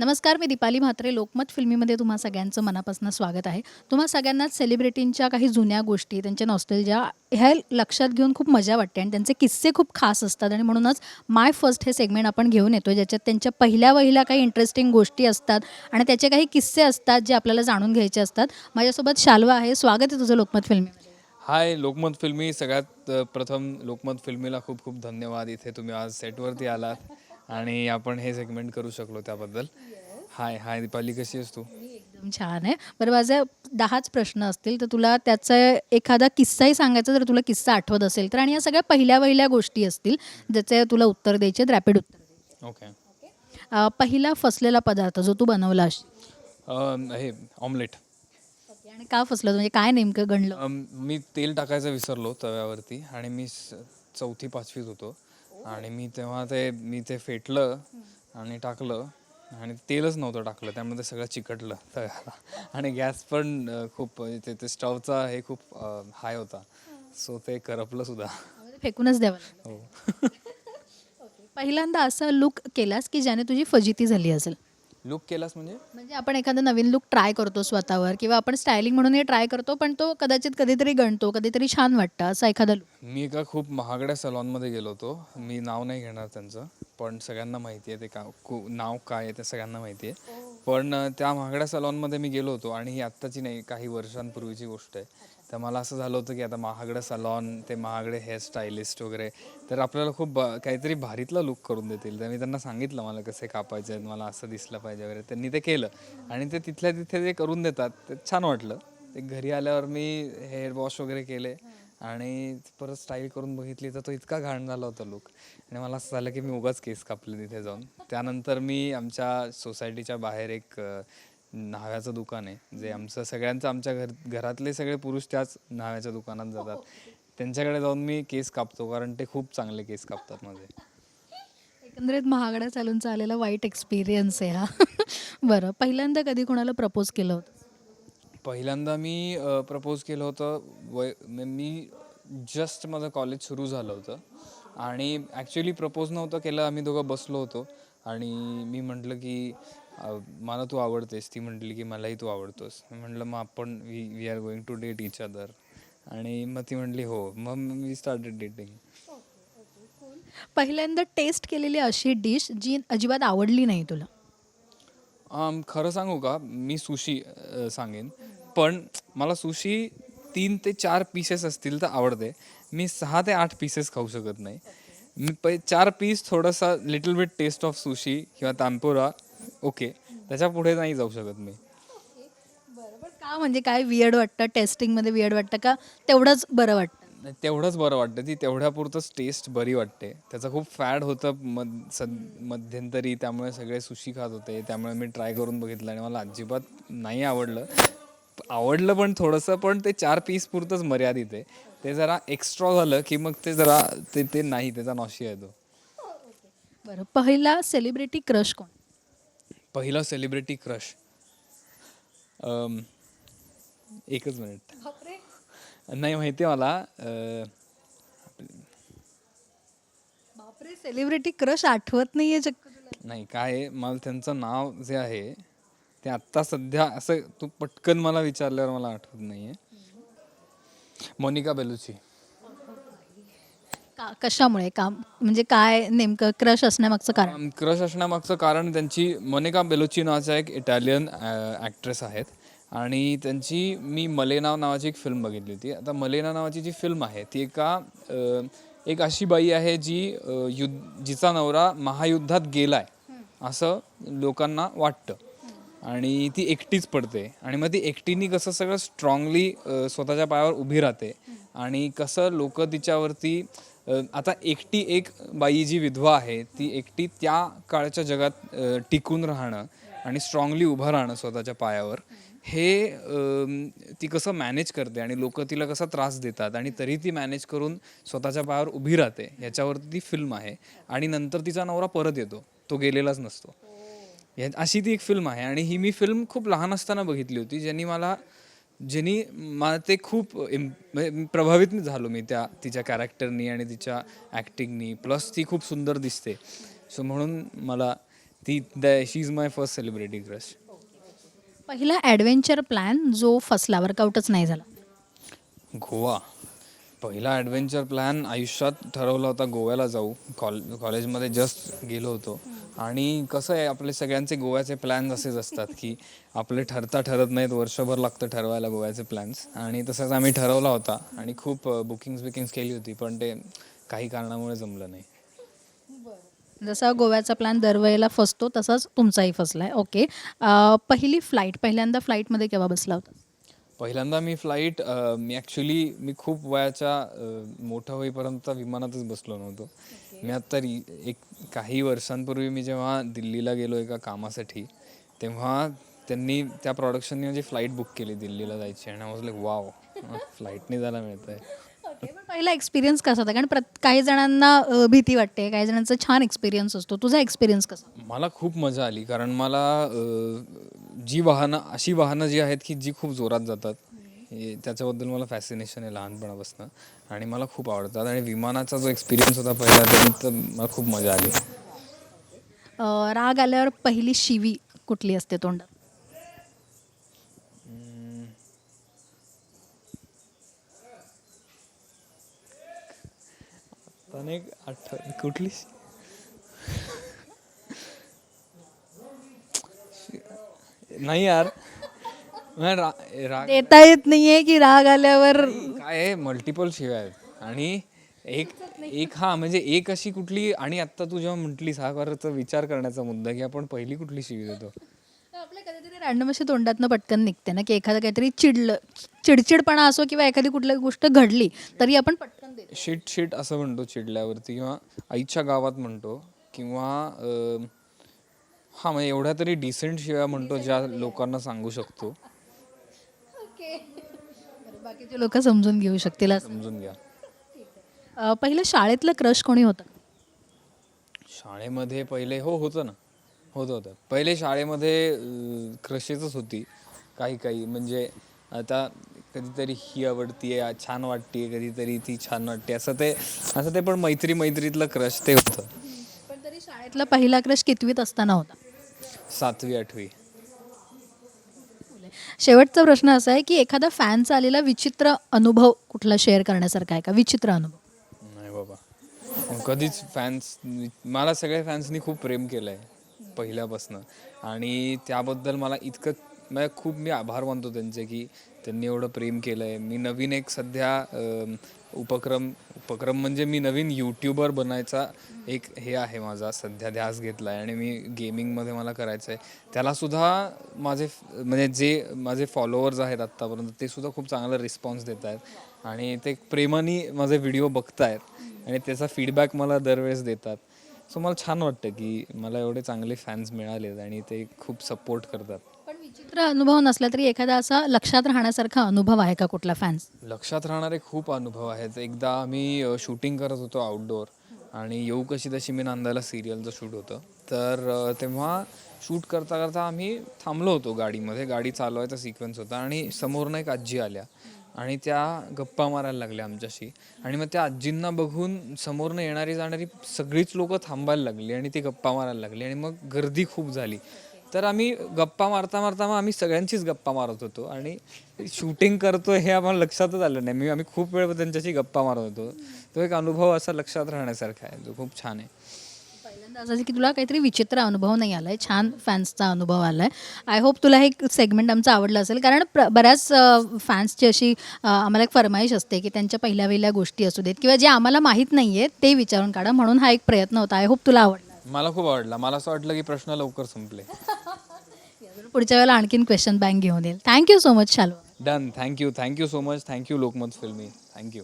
नमस्कार मी दीपाली म्हात्रे. लोकमत फिल्मीमध्ये तुम्हा सगळ्यांचं मनापासून स्वागत आहे. तुम्हा सगळ्यांनाच सेलिब्रिटींच्या काही जुन्या गोष्टी त्यांच्या नॉस्टेलच्या ह्या लक्षात घेऊन खूप मजा वाटते आणि त्यांचे किस्से खूप खास असतात आणि म्हणूनच माय फर्स्ट हे सेगमेंट आपण घेऊन येतो ज्याच्यात त्यांच्या पहिल्या वहिल्या काही इंटरेस्टिंग गोष्टी असतात आणि त्याचे काही किस्से असतात जे आपल्याला जाणून घ्यायचे असतात. माझ्यासोबत शाल्वा आहे. स्वागत आहे तुझं लोकमत फिल्मी हाय लोकमत फिल्मी. सगळ्यात प्रथम लोकमत फिल्मीला खूप खूप धन्यवाद. इथे तुम्ही आज सेटवरती आलात. आणि आपण हे सेगमेंट करू शकलो त्याबद्दल. हाय हाय दीपाली कशी आहेस तू? एकदम छान आहे. बरं माझे दहाच प्रश्न असतील तर तुला त्याचा एखादा किस्साही सांगायचा जर तुला किस्सा आठवत असेल तर. आणि या सगळ्या पहिल्या पहिल्या गोष्टी असतील ज्याचे तुला उत्तर द्यायचे रॅपिड उत्तर ओके अं, पहिला फसलेला पदार्थ जो तू बनवला असेल हे ऑमलेट आणि का फसलं? म्हणजे काय नेमकं गणलं मी तेल टाकायचं विसरलो तव्यावरती आणि मी स- चौथी पाचवीत होतो. आणि मी तेव्हा ते मी ते फेटलं आणि टाकलं आणि तेलच नव्हतं टाकलं. त्यामुळे ते सगळं चिकटलं तव्याला आणि गॅस पण खूप ते ते स्टवचा हे खूप हाय होता. सो ते करपलं सुद्धा. फेकूनच द्यावं. हो. पहिल्यांदा असा लुक केलास की ज्याने तुझी फजिती झाली असेल? लुक केलास म्हणजे? म्हणजे आपण एखादा नवीन लुक ट्राय करतो स्वतःवर किंवा आपण स्टायलिंग म्हणून हे ट्राय करतो पण तो कदाचित कधीतरी गणतो कधीतरी छान वाटतं असा एखादा लुक मी एका खूप महागड्या सलॉनमध्ये गेलो होतो. मी नाव नाही घेणार त्यांचं पण सगळ्यांना माहिती आहे ते का कु- नाव काय आहे ते सगळ्यांना माहिती आहे पण अं, त्या महागड्या सलॉनमध्ये मी गेलो होतो आणि ही आत्ताची नाही काही वर्षांपूर्वीची गोष्ट आहे. तर मला असं झालं होतं की आता महागडं सलॉन ते महागडे हेअरस्टायलिस्ट वगैरे तर आपल्याला खूप ब- काहीतरी भारीतला लुक करून देतील. तर मी त्यांना सांगितलं मला कसे कापायचे आहेत मला असं दिसलं पाहिजे वगैरे. त्यांनी ते केलं. आणि ते तिथल्या तिथे जे करून देतात ते छान वाटलं. ते घरी आल्यावर मी हेअर वॉश वगैरे केले आणि परत स्टाईल करून बघितली तर तो इतका घाण झाला होता लुक आणि मला असं झालं की मी उगाच केस कापले तिथे जाऊन. त्यानंतर मी आमच्या सोसायटीच्या बाहेर एक न्हाव्याचं दुकान आहे. जे आमचं सगळ्यांचं आमच्या घर घरातले सगळे पुरुष त्याच न्हाव्याच्या दुकानात जातात. त्यांच्याकडे जाऊन मी केस कापतो कारण ते खूप चांगले केस कापतात माझे. एकंदरीत महागडा चालूनचा आलेला वाईट एक्सपिरियन्स आहे हा. बरं पहिल्यांदा कधी कोणाला प्रपोज केलं होतं? पहिल्यांदा मी प्रपोज केलं होतं वय म- जस्ट माझं कॉलेज सुरू झालं होतं. आणि ॲक्च्युली प्रपोज नव्हतं केलं आम्ही दोघं बसलो होतो. आणि मी म्हटलं की मला तू आवडतेस. ती म्हटली की मलाही तू आवडतोस. मी म्हटलं मग आपण we we are going to date each other आणि मग ती म्हटली हो. मग मी स्टार्टेड डेटिंग पहिल्यांदा टेस्ट केलेली अशी डिश जी अजिबात आवडली नाही तुला? आम, खरं सांगू का? मी सुशी अ, सांगेन. पण मला सुशी तीन ते चार पीसेस असतील तर आवडते. मी सहा ते आठ पीसेस खाऊ शकत नाही. मी पै चार पीस थोडासा little bit taste of sushi किंवा तांपोरा ओके. त्याच्या पुढे नाही जाऊ शकत मी. बरोबर का म्हणजे काय वियर्ड वाटतं? टेस्टिंगमध्ये वियर्ड वाटतं का? तेवढंच बरं वाटतं. तेवढंच बरं वाटतं. ती तेवढ्यापुरतंच टेस्ट बरी वाटते. त्याचं खूप फॅड होतं मध सद मध्यंतरी. त्यामुळे सगळे सुशी खात होते. त्यामुळे मी ट्राय करून बघितलं आणि मला अजिबात नाही आवडलं. आवडलं पण थोडंसं पण ते चार पीस पुरतंच मर्यादित आहे. ते जरा एक्स्ट्रा झालं की मग ते जरा ते ते नाही त्याचा नॉशी येतो. बरं. पहिला सेलिब्रिटी क्रश कोण? पहिला सेलिब्रिटी क्रश एकच मिनिट नाही माहिती आहे मला बापरे सेलिब्रिटी क्रश आठवत नाहीये चक्क नाही काय मला त्यांचं नाव जे आहे ते आत्ता सध्या असं तू पटकन मला विचारल्यावर मला आठवत नाहीये. Monica Bellucci. का? कशामुळे? काम म्हणजे काय नेमकं क्रश असण्यामागचं कारण? क्रश असण्यामागचं कारण त्यांची मोनिका बेलुची नावाच्या एक इटालियन ॲक्ट्रेस आहेत. आणि त्यांची मी मलेना नावाची एक फिल्म बघितली होती. आता मलेना नावाची जी फिल्म आहे ती एका अ, एक अशी बाई आहे जी अ, युद्ध जिचा नवरा महायुद्धात गेलाय असं लोकांना वाटतं. आणि ती एकटीच पडते. आणि मग ती एकटीनी कसं सगळं स्ट्रॉंगली स्वतःच्या पायावर उभी राहते. आणि कसं लोक तिच्यावरती आता एकटी एक बाई जी विधवा आहे ती एकटी त्या काळच्या जगात टिकून राहणं आणि स्ट्रॉंगली उभं राहणं स्वतःच्या पायावर हे ती कसं मॅनेज करते आणि लोक तिला कसा त्रास देतात आणि तरी ती मॅनेज करून स्वतःच्या पायावर उभी राहते याच्यावरती ती फिल्म आहे आणि नंतर तिचा नवरा परत येतो तो गेलेलाच नसतो. या अशी ती एक फिल्म आहे आणि ही मी फिल्म खूप लहान असताना बघितली होती ज्यांनी मला ज्यांनी मला ते खूप इम- म्हणजे प्रभावित झालो मी त्या तिच्या कॅरेक्टरनी आणि तिच्या ॲक्टिंगनी प्लस ती खूप सुंदर दिसते. सो म्हणून मला ती the she is my first celebrity crush पहिला ॲडव्हेंचर प्लॅन जो फसला वर्कआउटच नाही झाला. गोवा. पहिला ॲडव्हेंचर प्लॅन आयुष्यात ठरवला होता गोव्याला जाऊ. कॉल कॉलेजमध्ये जस्ट गेलो होतो. आणि कसं आहे आपले सगळ्यांचे गोव्याचे प्लॅन्स असेच असतात की आपले ठरता ठरत नाहीत वर्षभर लागतं ठरवायला गोव्याचे प्लॅन्स आणि तसंच आम्ही ठरवला होता आणि खूप बुकिंग्स बिकिंग्स केली होती पण ते काही कारणामुळे जमलं नाही. जसा गोव्याचा प्लॅन दरवेळेला फसतो तसाच तुमचाही फसला आहे ओके पहिली फ्लाईट पहिल्यांदा फ्लाईटमध्ये केव्हा बसला होता? पहिल्यांदा मी फ्लाईट मी ॲक्च्युली मी खूप वयाच्या मोठं होईपर्यंत विमानातच बसलो नव्हतो. मी आत्ता री एक काही वर्षांपूर्वी मी जेव्हा दिल्लीला गेलो एका कामासाठी तेव्हा त्यांनी त्या प्रॉडक्शननी माझी फ्लाईट बुक केली दिल्लीला जायची. आणि आय लाईक वाव फ्लाईटने जायला मिळतं आहे पहिला एक्सपिरियन्स कसा होता? कारण काही जणांना भीती वाटते काही जणांचा छान एक्सपिरियन्स असतो. तुझा एक्सपिरियन्स कसा? मला खूप मजा आली कारण मला जी वाहनं अशी वाहनं जी आहेत की जी खूप जोरात जातात हे त्याच्याबद्दल मला फॅसिनेशन आहे लहानपणापासून. आणि मला खूप आवडतात. आणि विमानाचा जो एक्सपिरियन्स होता पहिला तरी तर मला खूप मजा आली. अ, राग आल्यावर पहिली शिवी कुठली असते तोंडात? अनेक आठ कुठली नाही यार. नाही, रा- राग देता येत नाहीये की राग आल्यावर काय मल्टिपल शिव्या आहेत. आणि एक एक हा म्हणजे एक अशी कुठली आणि आत्ता तू जेव्हा म्हटलीस हा खरंच विचार करण्याचा मुद्दा की आपण पहिली कुठली शिवी देतो? आपल्या कधीतरी रॅन्डम अशी तोंडातनं पटकन निघते ना की एखादं काहीतरी चिडलं चिडचिडपणा असो किंवा एखादी कुठली गोष्ट घडली तरी आपण पटकन देतो. शिट शिट असं म्हणतो चिडल्यावरती किंवा आईच्या गावात म्हणतो किंवा अं, हा म्हणजे एवढ्या तरी डिसेंट शिव्या म्हणतो ज्या लोकांना सांगू शकतो. बाकीचे लोक समजून घेऊ शकतील असं. समजून घ्या. अ, पहिलं शाळेतलं क्रश कोणी होतं? शाळेमध्ये पहिले हो होतं ना. होतं होतं. पहिले शाळेमध्ये क्रशेसच होती. काही काही. म्हणजे आता कधीतरी ही आवडती आहे छान वाटते कधीतरी ती छान वाटते असं ते असं ते पण मैत्री मैत्रीतलं क्रश ते होतं. पण तरी शाळेतला पहिला क्रश कितवीत असताना होता? सातवी आठवी. शेवटचा प्रश्न असा आहे की एखादा फॅनचा आलेला विचित्र अनुभव कुठला शेअर करण्यासारखा आहे का? विचित्र अनुभव. नाही बाबा. कधीच फॅन्स मला सगळ्या फॅन्सनी खूप प्रेम केलं आहे पहिल्यापासनं. आणि त्याबद्दल मला इतकं म्हणजे खूप मी आभार मानतो त्यांचे की त्यांनी एवढं प्रेम केलं आहे मी नवीन एक सध्या उपक्रम उपक्रम म्हणजे मी नवीन यूट्यूबर बनायचा एक हे आहे माझा सध्या ध्यास घेतला आहे आणि मी गेमिंगमध्ये मला करायचं आहे त्यालासुद्धा माझे म्हणजे जे माझे फॉलोअर्स आहेत आत्तापर्यंत ते सुद्धा खूप चांगला रिस्पॉन्स देत आहेत. आणि ते प्रेमाने माझे व्हिडिओ बघतायत आणि त्याचा फीडबॅक मला दरवेळेस देतात. सो मला छान वाटतं की मला एवढे चांगले फॅन्स मिळालेत आणि ते खूप सपोर्ट करतात. तर अनुभव नसला तरी एखादा असा लक्षात राहण्यासारखा अनुभव आहे का कुठला फॅन्स लक्षात राहणारे खूप अनुभव आहेत. एकदा आम्ही शूटिंग करत होतो आउटडोर आणि येऊ कशी तशी मी नांदायला सिरियलचं शूट होतं. तर तेव्हा शूट करता करता आम्ही थांबलो होतो गाडीमध्ये. गाडी चालवायचा सिक्वेन्स होता आणि समोरनं एक आजी आल्या आणि त्या गप्पा मारायला लागल्या आमच्याशी. आणि मग त्या आजींना बघून समोरनं येणारी जाणारी सगळीच लोकं थांबायला लागली आणि ती गप्पा मारायला लागली आणि मग गर्दी खूप झाली. तर आम्ही गप्पा मारता मारता मग आम्ही सगळ्यांचीच गप्पा मारत होतो. आणि शूटिंग करतो हे आम्हाला लक्षातच आलं नाही. मी आम्ही खूप वेळ त्यांच्याशी गप्पा मारत होतो. तो एक अनुभव असा लक्षात राहण्यासारखा आहे. जो खूप छान आहे. पहिल्यांदा असं की तुला काहीतरी विचित्र अनुभव नाही आलाय. छान फॅन्सचा अनुभव आलाय. आय होप तुला हे सेगमेंट आमचं आवडलं असेल. कारण प्र बऱ्याच फॅन्सची अशी आम्हाला एक फरमाईश असते की त्यांच्या पहिल्या पहिल्या गोष्टी असू देत किंवा जे आम्हाला माहीत नाही आहेत ते विचारून काढा. म्हणून हा एक प्रयत्न होता. आय होप तुला आवडला. मला खूप आवडला. मला असं वाटलं की प्रश्न लवकर संपले. पुढच्या वेळेला आणखीन क्वेश्चन बँक घेऊन येईल. Thank you so much Shalu. Done thank you thank you so much thank you Lokmat filmy thank you